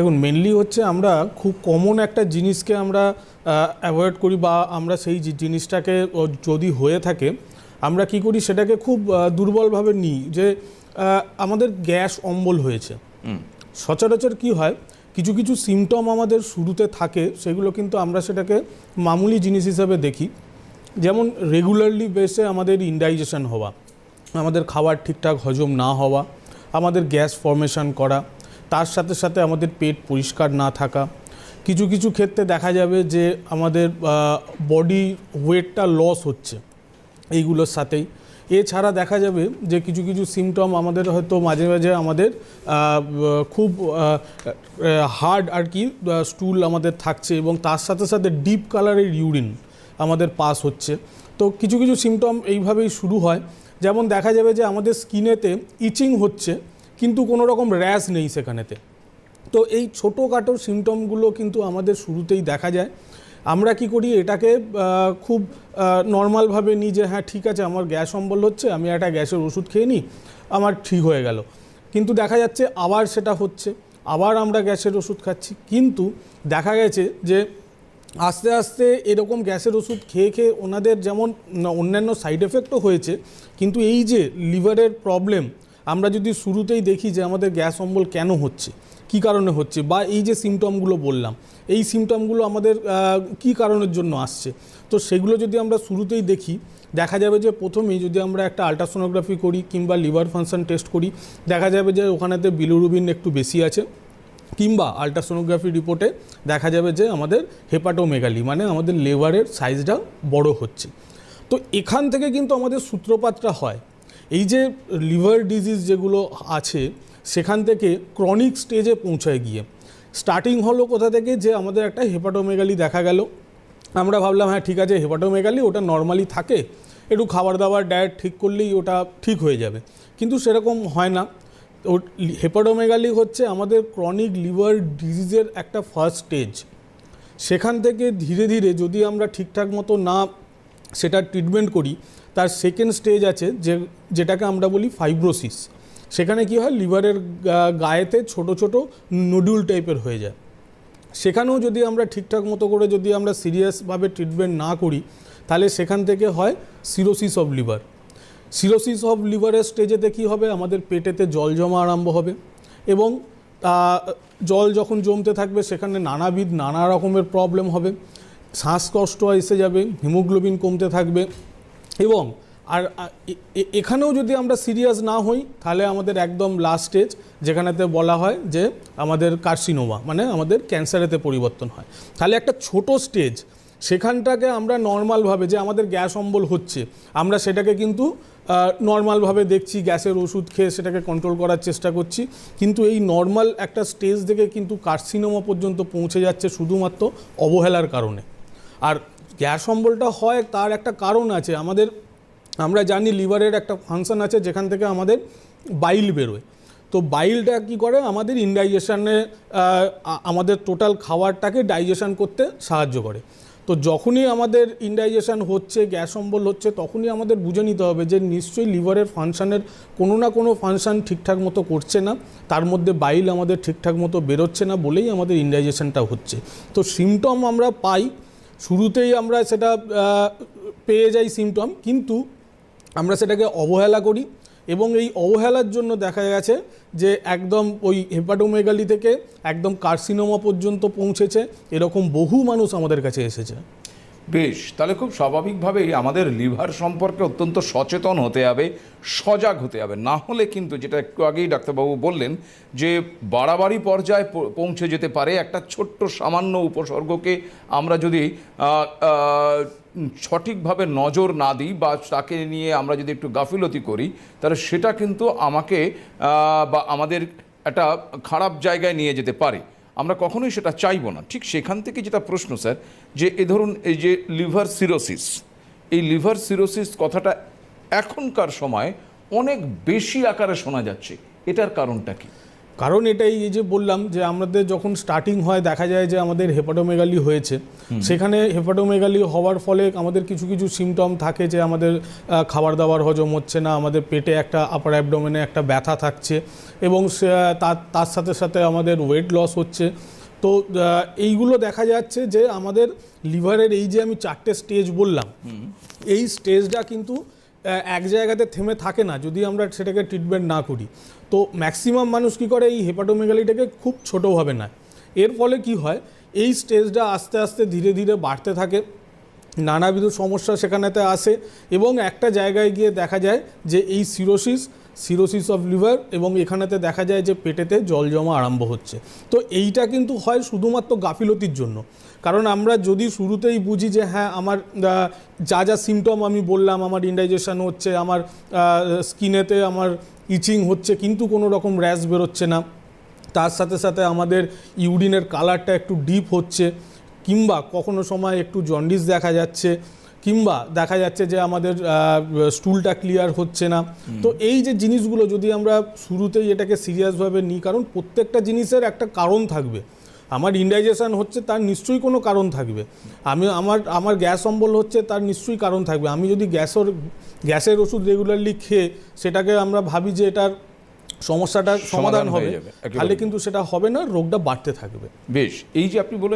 দেখুন মেনলি হচ্ছে আমরা খুব কমন একটা জিনিসকে আমরা অ্যাভয়েড করি বা আমরা সেই জিনিসটাকে যদি হয়ে থাকে আমরা কি করি সেটাকে খুব দুর্বলভাবে নিই যে আমাদের গ্যাস অম্বল হয়েছে। সচরাচর কি হয় কিছু কিছু সিমটম আমাদের শুরুতে থাকে সেগুলো কিন্তু আমরা সেটাকে মামুলি জিনিস হিসাবে দেখি। যেমন রেগুলারলি বেসে আমাদের ইনডাইজেশন হওয়া আমাদের খাবার ঠিকঠাক হজম না হওয়া আমাদের গ্যাস ফর্মেশন করা তার সাথে সাথে আমাদের পেট পরিষ্কার না থাকা। কিছু কিছু ক্ষেত্রে দেখা যাবে যে আমাদের বডি ওয়েটটা লস হচ্ছে এইগুলোর সাথেই। এছাড়া দেখা যাবে যে কিছু কিছু সিমটম আমাদের হয়তো মাঝে মাঝে আমাদের খুব হার্ড আর কি স্টুল আমাদের থাকছে এবং তার সাথে সাথে ডিপ কালারের ইউরিন আমাদের পাস হচ্ছে। তো কিছু কিছু সিমটম এইভাবেই শুরু হয়। যেমন দেখা যাবে যে আমাদের স্কিনেতে ইচিং হচ্ছে কিন্তু কোনো রকম র্যাশ নেই সেখানেতে। তো এই ছোটোখাটো সিমটমগুলো কিন্তু আমাদের শুরুতেই দেখা যায়। আমরা কি করি, এটাকে খুব নর্মালভাবে নিই যে হ্যাঁ ঠিক আছে, আমার গ্যাস অম্বল হচ্ছে, আমি একটা গ্যাসের ওষুধ খেয়ে নিই, আমার ঠিক হয়ে গেল। কিন্তু দেখা যাচ্ছে, আবার সেটা হচ্ছে, আবার আমরা গ্যাসের ওষুধ খাচ্ছি। কিন্তু দেখা গেছে যে, আস্তে আস্তে এরকম গ্যাসের ওষুধ খেয়ে খেয়ে ওনাদের যেমন অন্যান্য সাইড এফেক্টও হয়েছে, কিন্তু এই যে লিভারের প্রবলেম আমরা যদি শুরুতেই দেখি যে আমাদের গ্যাস অম্বল কেন হচ্ছে, কি কারণে হচ্ছে, বা এই যে সিমটমগুলো বললাম, এই সিমটমগুলো আমাদের কি কারণের জন্য আসছে? তো সেগুলো যদি আমরা শুরুতেই দেখি, দেখা যাবে যে প্রথমেই যদি আমরা একটা আলট্রাসোনোগ্রাফি করি কিংবা লিভার ফাংশন টেস্ট করি, দেখা যাবে যে ওখানেতে বিলুরুবিন একটু বেশি আছে, কিংবা আলট্রাসোনোগ্রাফি রিপোর্টে দেখা যাবে যে আমাদের হেপাটোমেগালি মানে আমাদের লিভারের সাইজটা বড় হচ্ছে। তো এখান থেকে কিন্তু আমাদের সূত্রপাতটা হয়। এই যে লিভার ডিজিজ যেগুলো আছে, সেখান থেকে ক্রনিক স্টেজে পৌঁছায় গিয়ে। স্টার্টিং হলো কোথা থেকে? যে আমাদের একটা হেপাটোমেগালি দেখা গেল। আমরা ভাবলাম হ্যাঁ ঠিক আছে, হেপাটোমেগালি ওটা নর্মালি থাকে। একটু খাবার দাবার ডায়েট ঠিক করলেই ওটা ঠিক হয়ে যাবে। কিন্তু সেরকম হয় না। ও হেপাটোমেগালি হচ্ছে আমাদের ক্রনিক লিভার ডিজিজের একটা ফার্স্ট স্টেজ। সেখান থেকে ধীরে ধীরে যদি আমরা ঠিকঠাক মতো না সেটা ট্রিটমেন্ট করি, তার সেকেন্ড স্টেজ আছে যে, যেটাকে আমরা বলি ফাইব্রোসিস সেখানে কি হয়, লিভারের গায়েতে ছোট ছোট নডুল টাইপের হয়ে যায়। সেখানেও যদি আমরা ঠিকঠাক মতো করে যদি আমরা সিরিয়াসভাবে ট্রিটমেন্ট না করি, তাহলে সেখান থেকে হয় cirrhosis of liver cirrhosis of লিভারের স্টেজেতে কী হবে? আমাদের পেটেতে জল জমা আরম্ভ হবে এবং জল যখন জমতে থাকবে, সেখানে নানাবিধ নানা রকমের প্রবলেম হবে। শ্বাসকষ্ট এসে যাবে, হিমোগ্লোবিন কমতে থাকবে এবং আর এখানেও যদি আমরা সিরিয়াস না হই, তাহলে আমাদের একদম লাস্ট স্টেজ যেখানেতে বলা হয় যে আমাদের কার্সিনোমা মানে আমাদের ক্যান্সারেতে পরিবর্তন হয়। তাহলে একটা ছোট স্টেজ সেখানটাকে আমরা নর্মালভাবে যে আমাদের গ্যাস অম্বল হচ্ছে, আমরা সেটাকে কিন্তু নর্মালভাবে দেখছি, গ্যাসের ওষুধ খেয়ে সেটাকে কন্ট্রোল করার চেষ্টা করছি, কিন্তু এই নর্মাল একটা স্টেজ থেকে কিন্তু কার্সিনোমা পর্যন্ত পৌঁছে যাচ্ছে শুধুমাত্র অবহেলার কারণে। আর গ্যাস অম্বলটা হয় তার একটা কারণ আছে। আমাদের, আমরা জানি লিভারের একটা ফাংশন আছে যেখান থেকে আমাদের বাইল বেরোয়। তো বাইলটা কি করে? আমাদের ইনডাইজেশানে আমাদের টোটাল খাবারটাকে ডাইজেশন করতে সাহায্য করে। তো যখনই আমাদের ইনডাইজেশন হচ্ছে, গ্যাস অম্বল হচ্ছে, তখনই আমাদের বুঝে নিতে হবে যে নিশ্চয়ই লিভারের ফাংশানের কোনো না কোনো ফাংশান ঠিকঠাক মতো করছে না, তার মধ্যে বাইল আমাদের ঠিকঠাক মতো বেরোচ্ছে না বলেই আমাদের ইনডাইজেশনটা হচ্ছে। তো সিমটম আমরা পাই শুরুতেই আমরা সেটা পেয়ে যাই সিমটম কিন্তু আমরা সেটাকে অবহেলা করি এবং এই অবহেলার জন্য দেখা গেছে যে একদম ওই হেপাটোমেগালি থেকে একদম কার্সিনোমা পর্যন্ত পৌঁছেছে, এরকম বহু মানুষ আমাদের কাছে এসেছে। বেশ, তাহলে খুব স্বাভাবিকভাবেই আমাদের লিভার সম্পর্কে অত্যন্ত সচেতন হতে হবে, সজাগ হতে হবে। না হলে কিন্তু, যেটা একটু আগেই ডাক্তারবাবু বললেন, যে বাড়াবাড়ি পর্যায়ে পৌঁছে যেতে পারে একটা ছোট্ট সামান্য উপসর্গকে আমরা যদি সঠিকভাবে নজর না দিই বা তাকে নিয়ে আমরা যদি একটু গাফিলতি করি, তাহলে সেটা কিন্তু আমাকে বা আমাদের একটা খারাপ জায়গায় নিয়ে যেতে পারে। আমরা কখনোই সেটা চাইব না। ঠিক সেখান থেকে যেটা প্রশ্ন, স্যার, যে এ ধরুন এই যে লিভার সিরোসিস, এই লিভার সিরোসিস কথাটা এখনকার সময় অনেক বেশি আকারে শোনা যাচ্ছে। এটার কারণটা কি? কারণ এটাই এই যে বললাম যে আমাদের যখন স্টার্টিং হয় দেখা যায় যে আমাদের হেপাটোমেগালি হয়েছে সেখানে হেপাটোমেগালি হওয়ার ফলে আমাদের কিছু কিছু সিমটম থাকে যে আমাদের খাবার দাবার হজম হচ্ছে না আমাদের পেটে একটা আপার অ্যাবডোমেনে একটা ব্যথা থাকছে এবং তার তার সাথে সাথে আমাদের ওয়েট লস হচ্ছে। তো এইগুলো দেখা যাচ্ছে যে আমাদের লিভারের এই যে আমি চারটে স্টেজ বললাম এই স্টেজটা কিন্তু এক জায়গাতে থেমে থাকে না যদি আমরা সেটাকে ট্রিটমেন্ট না করি। তো ম্যাক্সিমাম মানুষ কী করে? এই হেপাটোমেগালিটাকে খুব ছোটোভাবে নেয়। এর ফলে কি হয়? এই স্টেজটা আস্তে আস্তে ধীরে ধীরে বাড়তে থাকে। নানাবিধ সমস্যা সেখানেতে আসে এবং একটা জায়গায় গিয়ে দেখা যায় যে এই সিরোসিস সিরোসিস অফ লিভার এবং এখানেতে দেখা যায় যে পেটেতে জল জমা আরম্ভ হচ্ছে। তো এইটা কিন্তু হয় শুধুমাত্র গাফিলতির জন্য। কারণ আমরা যদি শুরুতেই বুঝি যে হ্যাঁ আমার যা যা সিমটম আমি বললাম, আমার ইন্ডাইজেশন হচ্ছে, আমার স্কিনেতে আমার ইচিং হচ্ছে, কিন্তু কোনো রকম র্যাশ বেরোচ্ছে না। তার সাথে সাথে আমাদের ইউরিনের কালারটা একটু ডিপ হচ্ছে, কিংবা কখনো সময় একটু জন্ডিস দেখা যাচ্ছে। কিংবা দেখা যাচ্ছে যে আমাদের স্টুলটা ক্লিয়ার হচ্ছে না। তো এই যে জিনিসগুলো যদি আমরা শুরুতেই এটাকে সিরিয়াসভাবে নিই কারণ প্রত্যেকটা জিনিসের একটা কারণ থাকবে। আমার ইন্ডাইজেশন হচ্ছে তার নিশ্চয়ই কোনো কারণ থাকবে। আমি আমার আমার গ্যাস অম্বল হচ্ছে তার নিশ্চয়ই কারণ থাকবে। আমি যদি গ্যাসের গ্যাসের ওষুধ রেগুলারলি খেয়ে সেটাকে আমরা ভাবি যে এটার সমস্যাটার সমাধান হবে তাহলে কিন্তু সেটা হবে না রোগটা বাড়তে থাকবে। বেশ এই যে আপনি